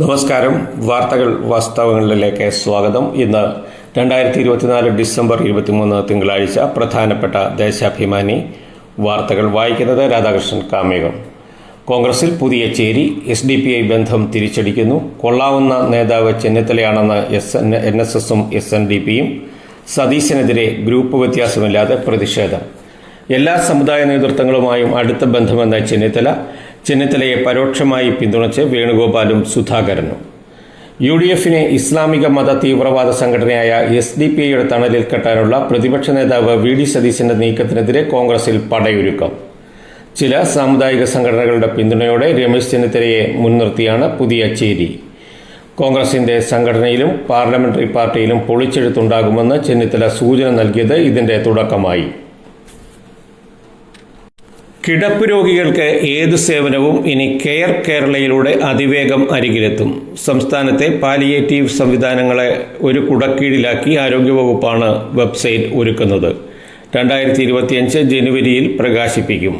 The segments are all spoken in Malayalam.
നമസ്കാരം. വാർത്തകൾ വാസ്തവങ്ങളിലേക്ക് സ്വാഗതം. ഇന്ന് രണ്ടായിരത്തി ഇരുപത്തിനാല് ഡിസംബർ ഇരുപത്തിമൂന്ന് തിങ്കളാഴ്ച പ്രധാനപ്പെട്ട ദേശാഭിമാനി വാർത്തകൾ വായിക്കുന്നത് രാധാകൃഷ്ണൻ കാമേകം. കോൺഗ്രസിൽ പുതിയ ചേരി എസ് ഡി പി ഐ ബന്ധം തിരിച്ചടിക്കുന്നു. കൊള്ളാവുന്ന നേതാവ് ചെന്നിത്തലയാണെന്ന് എസ് എൻ എൻ എസ് എസും എസ് എൻ ഡി പിയും. സതീശനെതിരെ ഗ്രൂപ്പ് വ്യത്യാസമില്ലാതെ പ്രതിഷേധം. എല്ലാ സമുദായ നേതൃത്വങ്ങളുമായും അടുത്ത ബന്ധമെന്ന ചെന്നിത്തല ചെന്നിത്തലയെ പരോക്ഷമായി പിന്തുണച്ച് വേണുഗോപാലും സുധാകരനും. യു ഡി എഫിനെ ഇസ്ലാമിക മത തീവ്രവാദ സംഘടനയായ എസ് ഡി പി ഐയുടെ തണലിൽ കെട്ടാനുള്ള പ്രതിപക്ഷ നേതാവ് വി ഡി സതീശന്റെ നീക്കത്തിനെതിരെ കോൺഗ്രസിൽ പടയൊരുക്കം. ചില സാമുദായിക സംഘടനകളുടെ പിന്തുണയോടെ രമേശ് ചെന്നിത്തലയെ മുൻനിർത്തിയാണ് പുതിയ ചേരി. കോൺഗ്രസിന്റെ സംഘടനയിലും പാർലമെന്ററി പാർട്ടിയിലും പൊളിച്ചെഴുത്തുണ്ടാകുമെന്ന് ചെന്നിത്തല സൂചന നൽകിയത് ഇതിന്റെ തുടക്കമായി. കിടപ്പ് രോഗികൾക്ക് ഏത് സേവനവും ഇനി കെയർ കേരളയിലൂടെ അതിവേഗം അരികിലെത്തും. സംസ്ഥാനത്തെ പാലിയേറ്റീവ് സംവിധാനങ്ങളെ ഒരു കുടക്കീഴിലാക്കി ആരോഗ്യവകുപ്പാണ് വെബ്സൈറ്റ് ഒരുക്കുന്നത്. രണ്ടായിരത്തി ഇരുപത്തിയഞ്ച് ജനുവരിയിൽ പ്രകാശിപ്പിക്കും.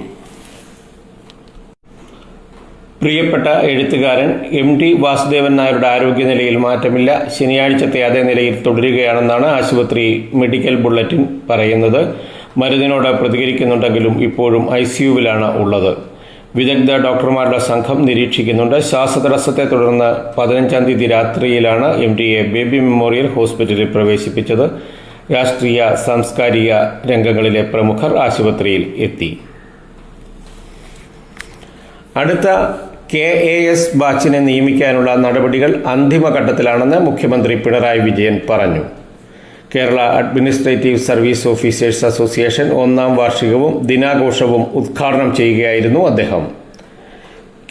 പ്രിയപ്പെട്ട എഴുത്തുകാരൻ എം ടി വാസുദേവൻ നായരുടെ ആരോഗ്യനിലയിൽ മാറ്റമില്ല. ശനിയാഴ്ചത്തെ അതേ നിലയിൽ തുടരുകയാണെന്നാണ് ആശുപത്രി മെഡിക്കൽ ബുള്ളറ്റിൻ പറയുന്നത്. മരുന്നിനോട് പ്രതികരിക്കുന്നുണ്ടെങ്കിലും ഇപ്പോഴും ഐ സിയുവിലാണ് ഉള്ളത്. വിദഗ്ധ ഡോക്ടർമാരുടെ സംഘം നിരീക്ഷിക്കുന്നുണ്ട്. ശ്വാസതടസ്സത്തെ തുടർന്ന് പതിനഞ്ചാം തീയതി രാത്രിയിലാണ് എം ഡിയെ ബേബി മെമ്മോറിയൽ ഹോസ്പിറ്റലിൽ പ്രവേശിപ്പിച്ചത്. രാഷ്ട്രീയ സാംസ്കാരിക രംഗങ്ങളിലെ പ്രമുഖർ ആശുപത്രിയിൽ എത്തി. അടുത്ത കെ എ എസ് ബാച്ചിനെ നിയമിക്കാനുള്ള നടപടികൾ അന്തിമഘട്ടത്തിലാണെന്ന് മുഖ്യമന്ത്രി പിണറായി വിജയൻ പറഞ്ഞു. Kerala administrative service officers association ഒന്നാം വാർഷികവും ദിനാഘോഷവും ഉദ്ഘാടനം ചെയ്യുകയായിരുന്നു അദ്ദേഹം.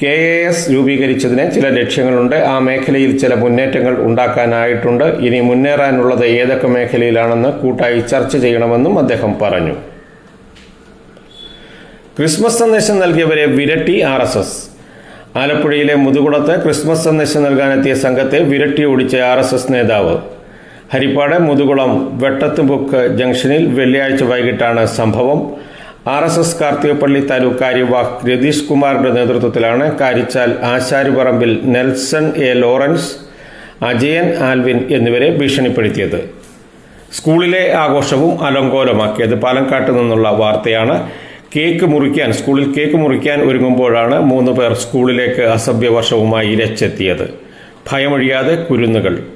കെ എ എസ് രൂപീകരിച്ചതിന് ചില ലക്ഷ്യങ്ങളുണ്ട്. ആ മേഖലയിൽ ചില മുന്നേറ്റങ്ങൾ ഉണ്ടാക്കാനായിട്ടുണ്ട്. ഇനി മുന്നേറാനുള്ളത് ഏതൊക്കെ മേഖലയിലാണെന്ന് കൂട്ടായി ചർച്ച ചെയ്യണമെന്നും അദ്ദേഹം പറഞ്ഞു. ക്രിസ്മസ് സന്ദേശം നൽകിയവരെ വിരട്ടി ആർ എസ് എസ്. ആലപ്പുഴയിലെ മുതുകുളത്ത് ക്രിസ്മസ് സന്ദേശം നൽകാനെത്തിയ സംഘത്തെ വിരട്ടി ഓടിച്ച ആർ എസ് എസ് നേതാവ്. ഹരിപ്പാട് മുതുകുളം വെട്ടത്തുമ്പുക്ക് ജംഗ്ഷനിൽ വെള്ളിയാഴ്ച വൈകിട്ടാണ് സംഭവം. R S S Karthikappally taluk karyavah Ratheesh കുമാറിന്റെ നേതൃത്വത്തിലാണ് Karichal Asariparambil Nelson A. Lawrence Ajayan Alvin എന്നിവരെ ഭീഷണിപ്പെടുത്തിയത്. സ്കൂളിലെ ആഘോഷവും അലങ്കോലമാക്കിയത്. പാലക്കാട്ട് നിന്നുള്ള വാർത്തയാണ്. കേക്ക് മുറിക്കാൻ സ്കൂളിൽ കേക്ക് മുറിക്കാൻ ഒരുങ്ങുമ്പോഴാണ് മൂന്ന് പേർ സ്കൂളിലേക്ക് അസഭ്യവർഷവുമായി ഇരച്ചെത്തിയത് ഭയമൊഴിയാതെ കുരുന്നുകൾ.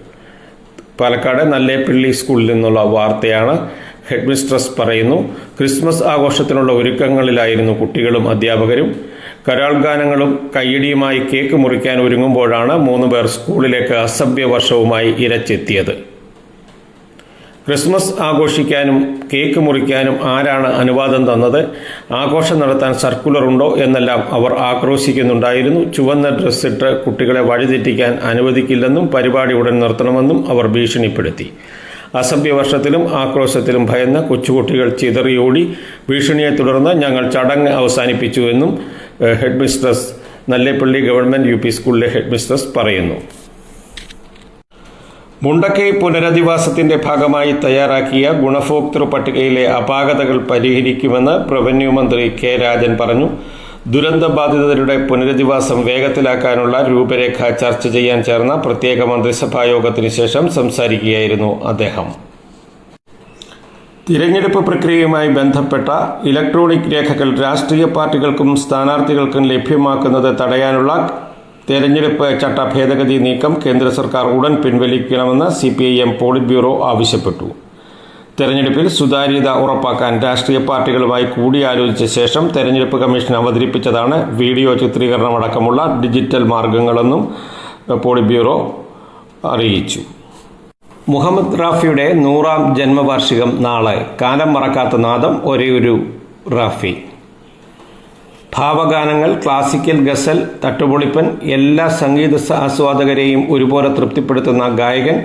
പാലക്കാട് നല്ലേപ്പിള്ളി സ്കൂളിൽ നിന്നുള്ള വാർത്തയാണ് ഹെഡ്മിസ്ട്രസ് പറയുന്നു. ക്രിസ്മസ് ആഘോഷത്തിനുള്ള ഒരുക്കങ്ങളിലായിരുന്നു കുട്ടികളും അധ്യാപകരും. കരാൾ ഗാനങ്ങളും കയ്യടിയുമായി കേക്ക് മുറിക്കാൻ ഒരുങ്ങുമ്പോഴാണ് മൂന്ന് പേർ സ്കൂളിലേക്ക് അസഭ്യ വർഷവുമായി ഇരച്ചെത്തിയത്. ക്രിസ്മസ് ആഘോഷിക്കാനും കേക്ക് മുറിക്കാനും ആരാണ് അനുവാദം തന്നത്? ആഘോഷം നടത്താൻ സർക്കുലർ ഉണ്ടോ എന്നെല്ലാം അവർ ആക്രോശിക്കുന്നുണ്ടായിരുന്നു. ചുവന്ന ഡ്രസ്സിട്ട് കുട്ടികളെ വഴിതെറ്റിക്കാൻ അനുവദിക്കില്ലെന്നും പരിപാടി ഉടൻ നിർത്തണമെന്നും അവർ ഭീഷണിപ്പെടുത്തി. അസഭ്യവർഷത്തിലും ആക്രോശത്തിലും ഭയന്ന കൊച്ചുകുട്ടികൾ ചിതറിയോടി ഭീഷണിയെ തുടർന്ന് ഞങ്ങൾ ചടങ്ങ് അവസാനിപ്പിച്ചുവെന്നും headmistress Nallepilly government U P സ്കൂളിലെ ഹെഡ്മിസ്ട്രസ് പറയുന്നു. മുണ്ടക്കൈ പുനരധിവാസത്തിന്റെ ഭാഗമായി തയ്യാറാക്കിയ ഗുണഭോക്തൃ പട്ടികയിലെ അപാകതകൾ പരിഹരിക്കുമെന്ന് റവന്യൂ മന്ത്രി കെ രാജൻ പറഞ്ഞു. ദുരന്തബാധിതരുടെ പുനരധിവാസം വേഗത്തിലാക്കാനുള്ള രൂപരേഖ ചർച്ച ചെയ്യാൻ ചേർന്ന പ്രത്യേക മന്ത്രിസഭാ യോഗത്തിന് ശേഷം സംസാരിക്കുകയായിരുന്നു അദ്ദേഹം. തിരഞ്ഞെടുപ്പ് പ്രക്രിയയുമായി ബന്ധപ്പെട്ട ഇലക്ട്രോണിക് രേഖകൾ രാഷ്ട്രീയ പാർട്ടികൾക്കും സ്ഥാനാർത്ഥികൾക്കും ലഭ്യമാക്കുന്നത് തടയാനുള്ള തെരഞ്ഞെടുപ്പ് ചട്ട ഭേദഗതി നീക്കം കേന്ദ്ര സർക്കാർ ഉടൻ പിൻവലിക്കണമെന്ന് C P I M polit bureau ആവശ്യപ്പെട്ടു. തെരഞ്ഞെടുപ്പിൽ സുതാര്യത ഉറപ്പാക്കാൻ രാഷ്ട്രീയ പാർട്ടികളുമായി കൂടിയാലോചിച്ച ശേഷം തെരഞ്ഞെടുപ്പ് കമ്മീഷൻ അവതരിപ്പിച്ചതാണ് വീഡിയോ ചിത്രീകരണമടക്കമുള്ള ഡിജിറ്റൽ മാർഗങ്ങളെന്നും പോളിറ്റ് ബ്യൂറോ അറിയിച്ചു. മുഹമ്മദ് റാഫിയുടെ നൂറാം ജന്മവാർഷികം നാളെ. കാലം മറക്കാത്ത നാദം ഒരേയൊരു റാഫി. ഭാവഗാനങ്ങൾ ക്ലാസിക്കൽ ഗസൽ തട്ടുപൊളിപ്പൻ എല്ലാ സംഗീത ആസ്വാദകരെയും ഒരുപോലെ തൃപ്തിപ്പെടുത്തുന്ന ഗായകൻ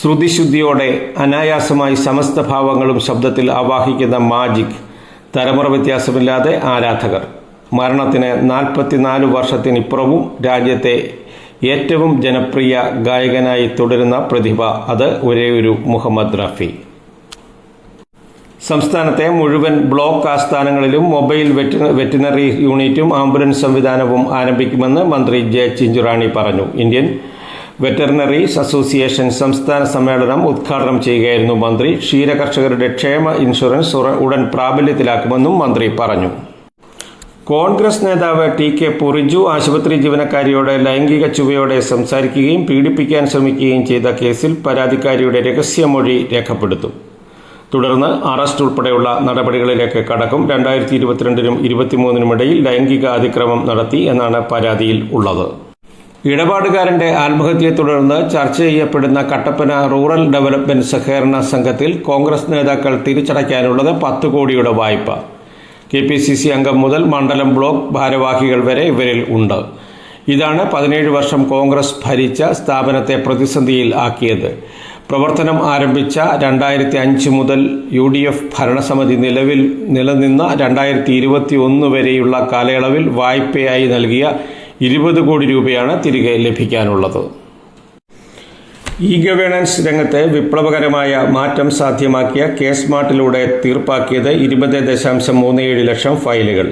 ശ്രുതിശുദ്ധിയോടെ അനായാസമായി സമസ്ത ഭാവങ്ങളും ശബ്ദത്തിൽ ആവാഹിക്കുന്ന മാജിക് തലമുറ വ്യത്യാസമില്ലാതെ ആരാധകർ. മരണത്തിന് നാൽപ്പത്തിനാല് വർഷത്തിനിപ്പുറവും രാജ്യത്തെ ഏറ്റവും ജനപ്രിയ ഗായകനായി തുടരുന്ന പ്രതിഭ അത് ഒരേ ഒരു മുഹമ്മദ് റഫി. സംസ്ഥാനത്തെ മുഴുവൻ ബ്ലോക്ക് ആസ്ഥാനങ്ങളിലും മൊബൈൽ വെറ്റിനറി യൂണിറ്റും ആംബുലൻസ് സംവിധാനവും ആരംഭിക്കുമെന്ന് മന്ത്രി ജെ ചിഞ്ചുറാണി പറഞ്ഞു. ഇന്ത്യൻ വെറ്ററിനറീസ് അസോസിയേഷൻ സംസ്ഥാന സമ്മേളനം ഉദ്ഘാടനം ചെയ്യുകയായിരുന്നു മന്ത്രി. ക്ഷീരകർഷകരുടെ ക്ഷേമ ഇൻഷുറൻസ് ഉടൻ പ്രാബല്യത്തിലാക്കുമെന്നും മന്ത്രി പറഞ്ഞു. കോൺഗ്രസ് നേതാവ് ടി കെ പുറിജു ആശുപത്രി ജീവനക്കാരിയോട് ലൈംഗിക ചുവയോടെ സംസാരിക്കുകയും പീഡിപ്പിക്കാൻ ശ്രമിക്കുകയും ചെയ്ത കേസിൽ പരാതിക്കാരിയുടെ രഹസ്യമൊഴി രേഖപ്പെടുത്തും. തുടർന്ന് അറസ്റ്റ് ഉൾപ്പെടെയുള്ള നടപടികളിലേക്ക് കടക്കും. രണ്ടായിരത്തി ഇരുപത്തിരണ്ടിനും ഇരുപത്തിമൂന്നിനും ഇടയിൽ ലൈംഗിക അതിക്രമം നടത്തി എന്നാണ് പരാതിയിൽ ഉള്ളത്. ഇടപാടുകാരന്റെ ആത്മഹത്യയെ തുടർന്ന് ചർച്ച ചെയ്യപ്പെടുന്ന കട്ടപ്പന റൂറൽ ഡെവലപ്മെന്റ് സഹകരണ സംഘത്തിൽ കോൺഗ്രസ് നേതാക്കൾ തിരിച്ചടയ്ക്കാനുള്ളത് പത്ത് കോടിയുടെ വായ്പ. കെ പി സി സി അംഗം മുതൽ മണ്ഡലം ബ്ലോക്ക് ഭാരവാഹികൾ വരെ ഇവരിൽ ഉണ്ട്. ഇതാണ് പതിനേഴ് വർഷം കോൺഗ്രസ് ഭരിച്ച സ്ഥാപനത്തെ പ്രതിസന്ധിയിൽ ആക്കിയത്. പ്രവർത്തനം ആരംഭിച്ച രണ്ടായിരത്തി അഞ്ച് മുതൽ യു ഡി എഫ് ഭരണസമിതി നിലവിൽ നിലനിന്ന രണ്ടായിരത്തി ഇരുപത്തി ഒന്ന് വരെയുള്ള കാലയളവിൽ വായ്പയായി നൽകിയ ഇരുപത് കോടി രൂപയാണ് തിരികെ ലഭിക്കാനുള്ളത്. ഇ ഗവേണൻസ് രംഗത്തെ വിപ്ലവകരമായ മാറ്റം സാധ്യമാക്കിയ കെ സ്മാർട്ടിലൂടെ തീർപ്പാക്കിയത് ഇരുപത് ദശാംശം മൂന്ന് ഏഴ് ലക്ഷം ഫയലുകൾ.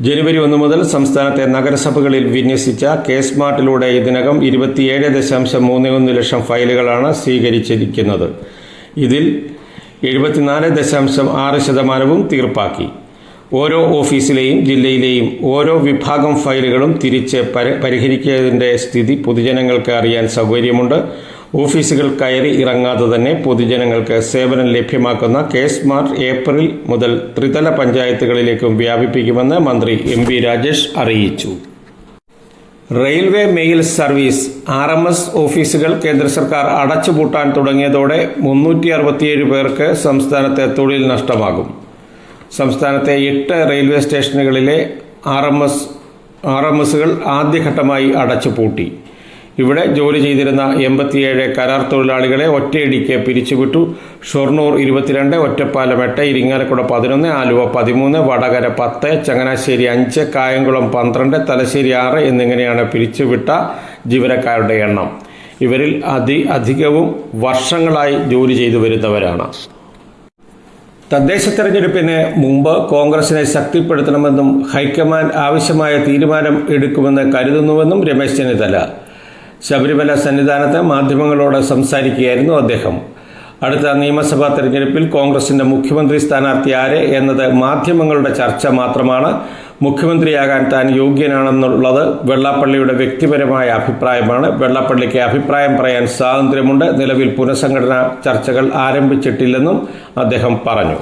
ജനുവരി ഒന്ന് മുതൽ സംസ്ഥാനത്തെ നഗരസഭകളിൽ വിന്യസിച്ച കെ സ്മാർട്ടിലൂടെ ഇതിനകം ഇരുപത്തിയേഴ് ദശാംശം മൂന്ന് ഒന്ന് ലക്ഷം ഫയലുകളാണ് സ്വീകരിച്ചിരിക്കുന്നത്. ഇതിൽ എഴുപത്തിനാല് ദശാംശം ആറ് ശതമാനവും തീർപ്പാക്കി. ഓരോ ഓഫീസിലെയും ജില്ലയിലെയും ഓരോ വിഭാഗം ഫയലുകളും തിരിച്ച് പരിഹരിക്കുന്നതിന്റെ സ്ഥിതി പൊതുജനങ്ങൾക്ക് അറിയാൻ സൗകര്യമുണ്ട്. ഓഫീസുകൾ കയറി ഇറങ്ങാതെ തന്നെ പൊതുജനങ്ങൾക്ക് സേവനം ലഭ്യമാക്കുന്ന കെ സ്മാർട്ട് ഏപ്രിൽ മുതൽ ത്രിതല പഞ്ചായത്തുകളിലേക്കും വ്യാപിപ്പിക്കുമെന്ന് മന്ത്രി എം വി രാജേഷ് അറിയിച്ചു. Railway mail service R M S ഓഫീസുകൾ കേന്ദ്ര സർക്കാർ അടച്ചുപൂട്ടാൻ തുടങ്ങിയതോടെ മുന്നൂറ്റി അറുപത്തിയേഴ് പേർക്ക് സംസ്ഥാനത്തെ തൊഴിൽ നഷ്ടമാകും. സംസ്ഥാനത്തെ എട്ട് railway സ്റ്റേഷനുകളിലെ R M S R M എസുകൾ ആദ്യഘട്ടമായി അടച്ചുപൂട്ടി. ഇവിടെ ജോലി ചെയ്തിരുന്ന എൺപത്തിയേഴ് കരാർ തൊഴിലാളികളെ ഒറ്റയടിക്ക് പിരിച്ചുവിട്ടു. ഷൊർണൂർ ഇരുപത്തിരണ്ട് ഒറ്റപ്പാലം എട്ട് ഇരിങ്ങാലക്കുട പതിനൊന്ന് ആലുവ പതിമൂന്ന് വടകര പത്ത് ചങ്ങനാശ്ശേരി അഞ്ച് കായംകുളം പന്ത്രണ്ട് തലശ്ശേരി ആറ് എന്നിങ്ങനെയാണ് പിരിച്ചുവിട്ട ജീവനക്കാരുടെ എണ്ണം. ഇവരിൽ അതി അധികവും വർഷങ്ങളായി ജോലി ചെയ്തു വരുന്നവരാണ്. തദ്ദേശ തെരഞ്ഞെടുപ്പിന് മുമ്പ് കോൺഗ്രസിനെ ശക്തിപ്പെടുത്തണമെന്നും ഹൈക്കമാൻഡ് ആവശ്യമായ തീരുമാനം എടുക്കുമെന്ന് കരുതുന്നുവെന്നും രമേശ് ചെന്നിത്തല ശബരിമല സന്നിധാനത്ത് മാധ്യമങ്ങളോട് സംസാരിക്കുകയായിരുന്നു അദ്ദേഹം. അടുത്ത നിയമസഭാ തെരഞ്ഞെടുപ്പിൽ കോൺഗ്രസിന്റെ മുഖ്യമന്ത്രി സ്ഥാനാർത്ഥി ആര് എന്നത് മാധ്യമങ്ങളുടെ ചർച്ച മാത്രമാണ്. മുഖ്യമന്ത്രിയാകാൻ താൻ യോഗ്യനാണെന്നുള്ളത് വെള്ളാപ്പള്ളിയുടെ വ്യക്തിപരമായ അഭിപ്രായമാണ്. വെള്ളാപ്പള്ളിക്ക് അഭിപ്രായം പറയാൻ സ്വാതന്ത്ര്യമുണ്ട്. നിലവിൽ പുനഃസംഘടനാ ചർച്ചകൾ ആരംഭിച്ചിട്ടില്ലെന്നും അദ്ദേഹം പറഞ്ഞു.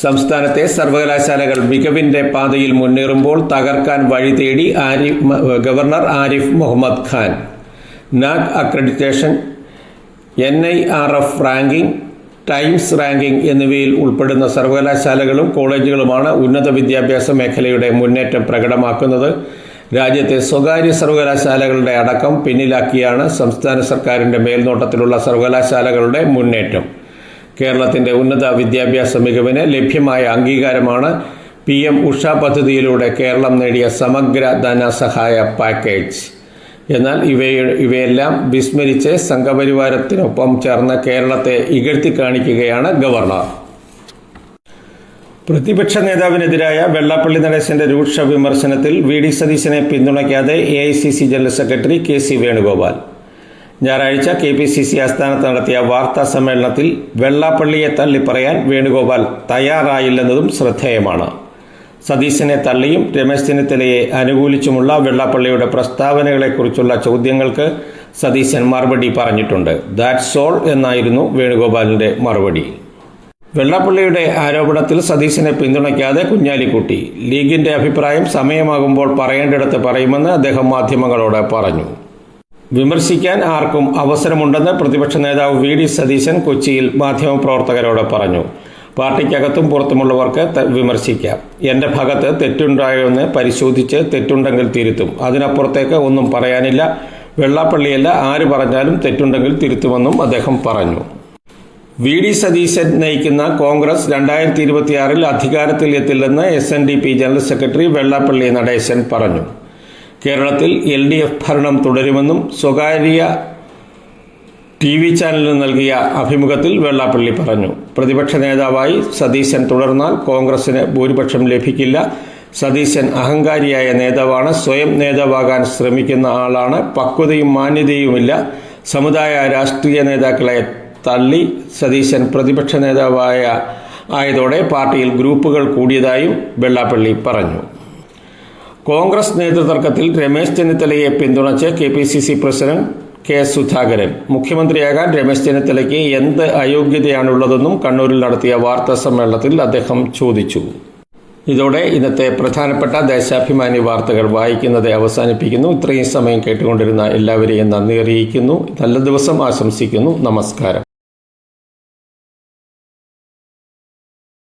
സംസ്ഥാനത്തെ സർവകലാശാലകൾ മികവിന്റെ പാതയിൽ മുന്നേറുമ്പോൾ തകർക്കാൻ വഴി തേടി Arif governor Arif Muhammad Khan. NAAC accreditation N I R F ranking Times ranking എന്നിവയിൽ ഉൾപ്പെടുന്ന സർവകലാശാലകളും കോളേജുകളുമാണ് ഉന്നത വിദ്യാഭ്യാസ മേഖലയുടെ മുന്നേറ്റം പ്രകടമാക്കുന്നത്. രാജ്യത്തെ സ്വകാര്യ സർവകലാശാലകളുടെ അടക്കം പിന്നിലാക്കിയാണ് സംസ്ഥാന സർക്കാരിന്റെ മേൽനോട്ടത്തിലുള്ള സർവകലാശാലകളുടെ മുന്നേറ്റം. കേരളത്തിന്റെ ഉന്നത വിദ്യാഭ്യാസ മികവിന് ലഭ്യമായ അംഗീകാരമാണ് പി എം ഉഷ പദ്ധതിയിലൂടെ കേരളം നേടിയ സമഗ്ര ധനസഹായ പാക്കേജ്. എന്നാൽ ഇവയെ ഇവയെല്ലാം വിസ്മരിച്ച് സംഘപരിവാരത്തിനൊപ്പം ചേർന്ന കേരളത്തെ ഇകഴ്ത്തി കാണിക്കുകയാണ് ഗവർണർ. പ്രതിപക്ഷ നേതാവിനെതിരായ വെള്ളാപ്പള്ളി നടേശന്റെ രൂക്ഷ വിമർശനത്തിൽ വി ഡി സതീശനെ പിന്തുണയ്ക്കാതെ A I C C general secretary K C Venugopal. ഞായറാഴ്ച കെ പി സി സി ആസ്ഥാനത്ത് നടത്തിയ വാർത്താ സമ്മേളനത്തിൽ വെള്ളാപ്പള്ളിയെ തള്ളിപ്പറയാൻ വേണുഗോപാൽ തയ്യാറായില്ലെന്നതും ശ്രദ്ധേയമാണ്. സതീശനെ തള്ളിയും രമേശ് ചെന്നിത്തലയെ അനുകൂലിച്ചുമുള്ള വെള്ളാപ്പള്ളിയുടെ പ്രസ്താവനകളെക്കുറിച്ചുള്ള ചോദ്യങ്ങൾക്ക് സതീശൻ മറുപടി പറഞ്ഞിട്ടുണ്ട്. ദാറ്റ്സ് ഓൾ എന്നായിരുന്നു വേണുഗോപാലിന്റെ മറുപടി. വെള്ളാപ്പള്ളിയുടെ ആരോപണത്തിൽ സതീശനെ പിന്തുണയ്ക്കാതെ കുഞ്ഞാലിക്കുട്ടി. ലീഗിന്റെ അഭിപ്രായം സമയമാകുമ്പോൾ പറയേണ്ടിടത്ത് പറയുമെന്ന് അദ്ദേഹം മാധ്യമങ്ങളോട് പറഞ്ഞു. വിമർശിക്കാൻ ആർക്കും അവസരമുണ്ടെന്ന് പ്രതിപക്ഷ നേതാവ് വി ഡി സതീശൻ കൊച്ചിയിൽ മാധ്യമപ്രവർത്തകരോട് പറഞ്ഞു. പാർട്ടിക്കകത്തും പുറത്തുമുള്ളവർക്ക് വിമർശിക്കാം. എന്റെ ഭാഗത്ത് തെറ്റുണ്ടായോന്ന് പരിശോധിച്ച് തെറ്റുണ്ടെങ്കിൽ തിരുത്തും. അതിനപ്പുറത്തേക്ക് ഒന്നും പറയാനില്ല. വെള്ളാപ്പള്ളിയല്ല ആര് പറഞ്ഞാലും തെറ്റുണ്ടെങ്കിൽ തിരുത്തുമെന്നും അദ്ദേഹം പറഞ്ഞു. വി ഡി സതീശൻ നയിക്കുന്ന കോൺഗ്രസ് രണ്ടായിരത്തി ഇരുപത്തിയാറിൽ അധികാരത്തിൽ എത്തില്ലെന്ന് S N D P general secretary Vellappally Natesan പറഞ്ഞു. കേരളത്തിൽ എൽ ഡി എഫ് ഭരണം തുടരുമെന്നും സ്വകാര്യ ടി വി ചാനലിന് നൽകിയ അഭിമുഖത്തിൽ വെള്ളാപ്പള്ളി പറഞ്ഞു. പ്രതിപക്ഷ നേതാവായി സതീശൻ തുടർന്നാൽ കോൺഗ്രസിന് ഭൂരിപക്ഷം ലഭിക്കില്ല. സതീശൻ അഹങ്കാരിയായ നേതാവാണ്. സ്വയം നേതാവാകാൻ ശ്രമിക്കുന്ന ആളാണ്. പക്വതയും മാന്യതയുമില്ല. സമുദായ രാഷ്ട്രീയ നേതാക്കളെ തള്ളി സതീശൻ പ്രതിപക്ഷ നേതാവായ ആയതോടെ പാർട്ടിയിൽ ഗ്രൂപ്പുകൾ കൂടിയതായും വെള്ളാപ്പള്ളി പറഞ്ഞു. കോൺഗ്രസ് നേതൃതർക്കത്തിൽ രമേശ് ചെന്നിത്തലയെ പിന്തുണച്ച് K P C C president K Sudhakaran. മുഖ്യമന്ത്രിയാകാൻ Ramesh ചെന്നിത്തലയ്ക്ക് എന്ത് അയോഗ്യതയാണുള്ളതെന്നും കണ്ണൂരിൽ നടത്തിയ വാർത്താ സമ്മേളനത്തിൽ അദ്ദേഹം ചോദിച്ചു. ഇതോടെ ഇന്നത്തെ പ്രധാനപ്പെട്ട ദേശാഭിമാനി വാർത്തകൾ വായിക്കുന്നത് അവസാനിപ്പിക്കുന്നു. ഇത്രയും സമയം കേട്ടുകൊണ്ടിരുന്ന എല്ലാവരെയും നന്ദി അറിയിക്കുന്നു. നല്ല ദിവസം ആശംസിക്കുന്നു. നമസ്കാരം.